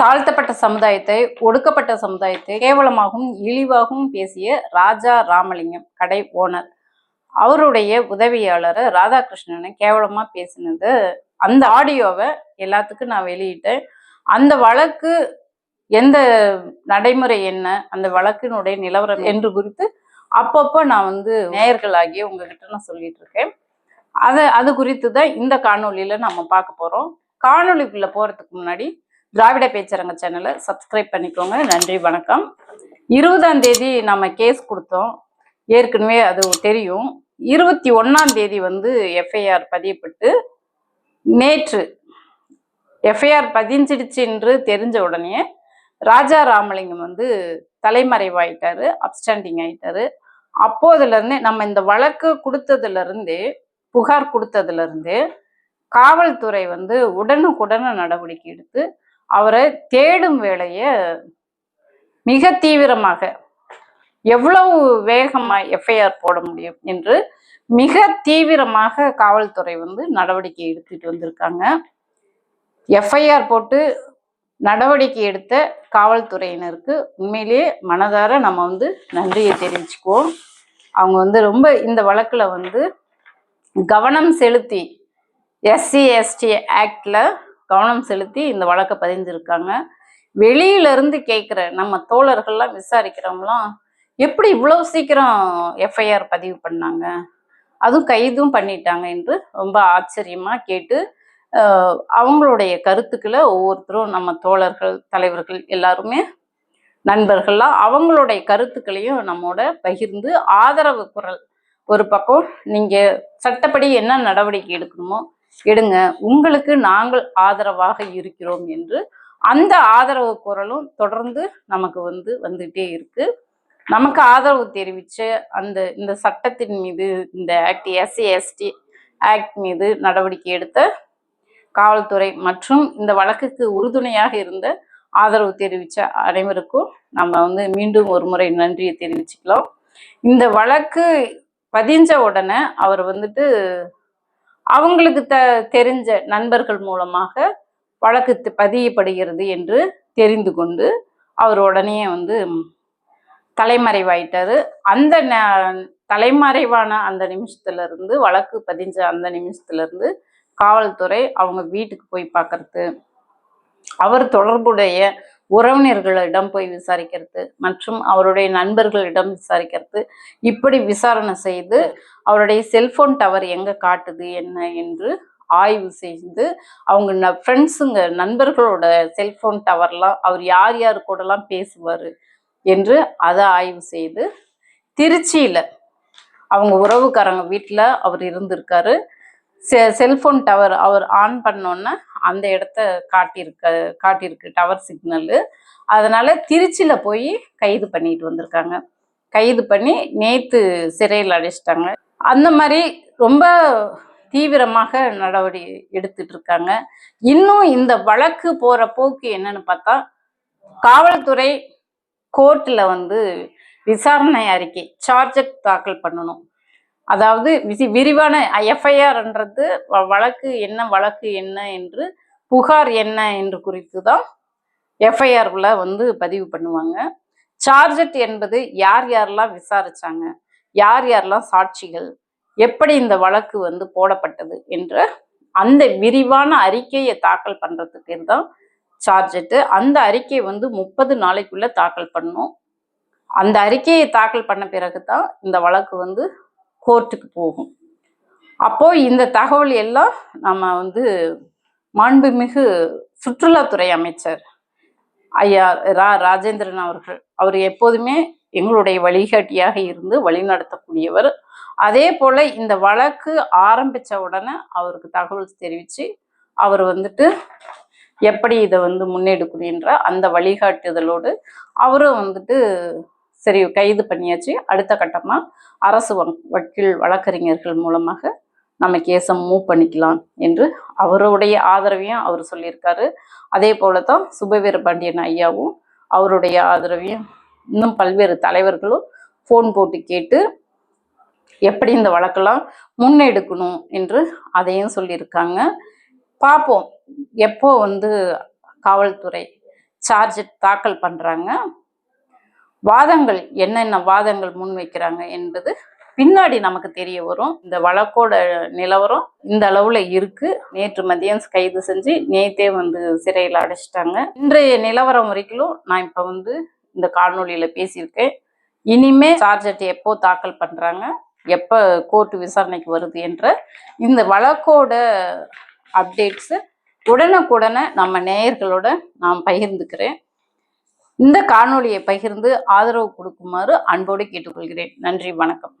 தாழ்த்தப்பட்ட சமுதாயத்தை ஒடுக்கப்பட்ட சமுதாயத்தை கேவலமாகவும் இழிவாகவும் பேசிய ராஜா ராமலிங்கம் கடை ஓனர். அவருடைய உதவியாளர் ராதாகிருஷ்ணனை கேவலமாக பேசினது. அந்த ஆடியோவை எல்லாத்துக்கும் நான் வெளியிட்டேன். அந்த வழக்கு எந்த நடைமுறை என்ன அந்த வழக்கினுடைய நிலவரம் என்று குறித்து அப்பப்போ நான் வந்து நேயர்களாகிய உங்ககிட்ட நான் சொல்லிட்டு இருக்கேன். அது அது குறித்து தான் இந்த காணொலியில் நம்ம பார்க்க போகிறோம் காணொலிக்குள்ளே போகிறதுக்கு முன்னாடி திராவிட பேச்சரங்க சேனலை சப்ஸ்கிரைப் பண்ணிக்கோங்க. நன்றி வணக்கம். இருபதாம் தேதி நம்ம கேஸ் கொடுத்தோம். ஏற்கனவே அது தெரியும். இருபத்தி ஒன்னாம் தேதி வந்து எஃப்ஐஆர் பதியப்பட்டு நேற்று எஃப்ஐஆர் பதிஞ்சிடுச்சு என்று தெரிஞ்ச உடனே ராஜா ராமலிங்கம் வந்து தலைமறைவாயிட்டாரு அப்ஸ்டாண்டிங் ஆயிட்டாரு. அப்போதுலேருந்தே நம்ம இந்த வழக்கு கொடுத்ததுலேருந்தே புகார் கொடுத்ததுலேருந்தே காவல்துறை வந்து உடனுக்குடன நடவடிக்கை எடுத்து அவரை தேடும் வேலையை மிக தீவிரமாக எவ்வளவு வேகமாக எஃப்ஐஆர் போட முடியும் என்று மிக தீவிரமாக காவல்துறை வந்து நடவடிக்கை எடுத்துட்டு வந்திருக்காங்க. எஃப்ஐஆர் போட்டு நடவடிக்கை எடுத்த காவல்துறையினருக்கு உண்மையிலேயே மனதார நம்ம வந்து நன்றியை தெரிவிச்சுக்குவோம். அவங்க வந்து ரொம்ப இந்த வழக்கில் வந்து கவனம் செலுத்தி எஸ்சி எஸ்டி ஆக்டில் கவனம் செலுத்தி இந்த வழக்கை பதிஞ்சிருக்காங்க வெளியிலேருந்து கேட்குற நம்ம தோழர்கள்லாம் விசாரிக்கிறவங்களாம் எப்படி இவ்வளோ சீக்கிரம் எஃப்ஐஆர் பதிவு பண்ணாங்க? அதுவும் கைதும் பண்ணிட்டாங்க என்று ரொம்ப ஆச்சரியமாக கேட்டு அவங்களுடைய கருத்துக்களை ஒவ்வொருத்தரும் நம்ம தோழர்கள் தலைவர்கள் எல்லாருமே நண்பர்கள்லாம் அவங்களுடைய கருத்துக்களையும் நம்மோட பகிர்ந்து ஆதரவு குரல் ஒரு பக்கம் நீங்கள் சட்டப்படி என்ன நடவடிக்கை எடுக்கணுமோ எடுங்க. உங்களுக்கு நாங்கள் ஆதரவாக இருக்கிறோம் என்று அந்த ஆதரவு குரலும் தொடர்ந்து நமக்கு வந்து வந்துட்டே இருக்கு. நமக்கு ஆதரவு தெரிவிச்ச அந்த இந்த சட்டத்தின் மீது இந்த ஆக்ட் எஸ்சி எஸ்டி ஆக்ட் மீது நடவடிக்கை எடுத்த காவல்துறை மற்றும் இந்த வழக்குக்கு உறுதுணையாக இருந்த ஆதரவு தெரிவித்த அனைவருக்கும் நம்ம வந்து மீண்டும் ஒரு முறை நன்றியை தெரிவிச்சுக்கலாம். இந்த வழக்கு பதிஞ்ச உடனே அவர் வந்துட்டு அவங்களுக்கு த தெரிஞ்ச நண்பர்கள் மூலமாக வழக்கு பதியப்படுகிறது என்று தெரிந்து கொண்டு அவர் உடனே வந்து தலைமறைவாயிட்டாரு. அந்த ந- தலைமறைவான அந்த நிமிஷத்துல இருந்து வழக்கு பதிஞ்ச அந்த நிமிஷத்துல இருந்து காவல்துறை அவங்க வீட்டுக்கு போய் பார்க்கறது அவர் தொடர்புடைய உறவினர்களிடம் போய் விசாரிக்கிறது மற்றும் அவருடைய நண்பர்களிடம் விசாரிக்கிறது. இப்படி விசாரணை செய்து அவருடைய செல்போன் டவர் எங்கே காட்டுது என்ன என்று ஆய்வு செய்து அவங்க ஃப்ரெண்ட்ஸுங்க நண்பர்களோட செல்போன் டவர்லாம் அவர் யார் யார் கூடலாம் பேசுவார் என்று அதை ஆய்வு செய்து திருச்சியில் அவங்க உறவுக்காரங்க வீட்டில் அவர் இருந்திருக்காரு. செ செல்ஃபோன் டவர் அவர் ஆன் பண்ணோன்னே அந்த இடத்த காட்டியிருக்க காட்டியிருக்கு டவர் சிக்னலு. அதனால் திருச்சியில் போய் கைது பண்ணிட்டு வந்திருக்காங்க. கைது பண்ணி நேற்று சிறையில் அடைச்சிட்டாங்க. அந்த மாதிரி ரொம்ப தீவிரமாக நடவடிக்கை எடுத்துட்டு இருக்காங்க இன்னும் இந்த வழக்கு போகிற போக்கு என்னன்னு பார்த்தா காவல்துறை கோர்ட்டில் வந்து விசாரணை அறிக்கை சார்ஜர் தாக்கல் பண்ணணும். அதாவது விசி விரிவான எஃப்ஐஆர்ன்றது வழக்கு என்ன வழக்கு என்ன என்று புகார் என்ன என்று குறித்து தான் எஃப்ஐஆர்ல வந்து பதிவு பண்ணுவாங்க. சார்ஜட் என்பது யார் யாரெல்லாம் விசாரிச்சாங்க யார் யாரெல்லாம் சாட்சிகள் எப்படி இந்த வழக்கு வந்து போடப்பட்டது என்ற அந்த விரிவான அறிக்கையை தாக்கல் பண்ணுறதுக்கு தான் சார்ஜெட்டு அந்த அறிக்கை வந்து முப்பது நாளைக்குள்ளே தாக்கல் பண்ணும். அந்த அறிக்கையை தாக்கல் பண்ண பிறகு தான் இந்த வழக்கு வந்து கோர்ட்டுக்கு போகும். அப்போ இந்த தகவல் எல்லாம் நம்ம வந்து மாண்புமிகு சுற்றுலாத்துறை அமைச்சர் ஐயா ரா ராஜேந்திரன் அவர்கள் அவர் எப்போதுமே எங்களுடைய வழிகாட்டியாக இருந்து வழிநடத்தக்கூடியவர். அதே போல் இந்த வழக்கு ஆரம்பிச்ச உடனே அவருக்கு தகவல் தெரிவித்து அவர் வந்துட்டு எப்படி இதை வந்து முன்னெடுக்கணுன்ற அந்த வழிகாட்டுதலோடு அவரும் வந்துட்டு சரி கைது பண்ணியாச்சு. அடுத்த கட்டமாக அரசு வக்கீல் வழக்கறிஞர்கள் மூலமாக நம்ம கேஸை மூவ் பண்ணிக்கலாம் என்று அவருடைய ஆதரவையும் அவர் சொல்லியிருக்காரு. அதே போல தான் சுபவீர பாண்டியன் ஐயாவும் அவருடைய ஆதரவையும் இன்னும் பல்வேறு தலைவர்களும் ஃபோன் போட்டு கேட்டு எப்படி இந்த வழக்கெல்லாம் முன்னெடுக்கணும் என்று அதையும் சொல்லியிருக்காங்க. பார்ப்போம். எப்போ வந்து காவல்துறை சார்ஜ் தாக்கல் பண்ணுறாங்க வாதங்கள் என்னென்ன வாதங்கள் முன்வைக்கிறாங்க என்பது பின்னாடி நமக்கு தெரிய வரும். இந்த வழக்கோட நிலவரம் இந்த அளவுல இருக்கு. நேற்று மதியம் கைது செஞ்சு நேத்தே வந்து சிறையில் அடைச்சிட்டாங்க. இன்றைய நிலவரம் வரைக்கும் நான் இப்ப வந்து இந்த காணொலியில பேசியிருக்கேன். இனிமே சார்ஜட் எப்போ தாக்கல் பண்றாங்க எப்போ கோர்ட்டு விசாரணைக்கு வருது என்ற இந்த வழக்கோட அப்டேட்ஸு உடனுக்குடனே நம்ம நேயர்களோட நான் பகிர்ந்துக்கிறேன். இந்த காணொளியை பகிர்ந்து ஆதரவு கொடுக்குமாறு அன்போடு கேட்டுக்கொள்கிறேன். நன்றி வணக்கம்.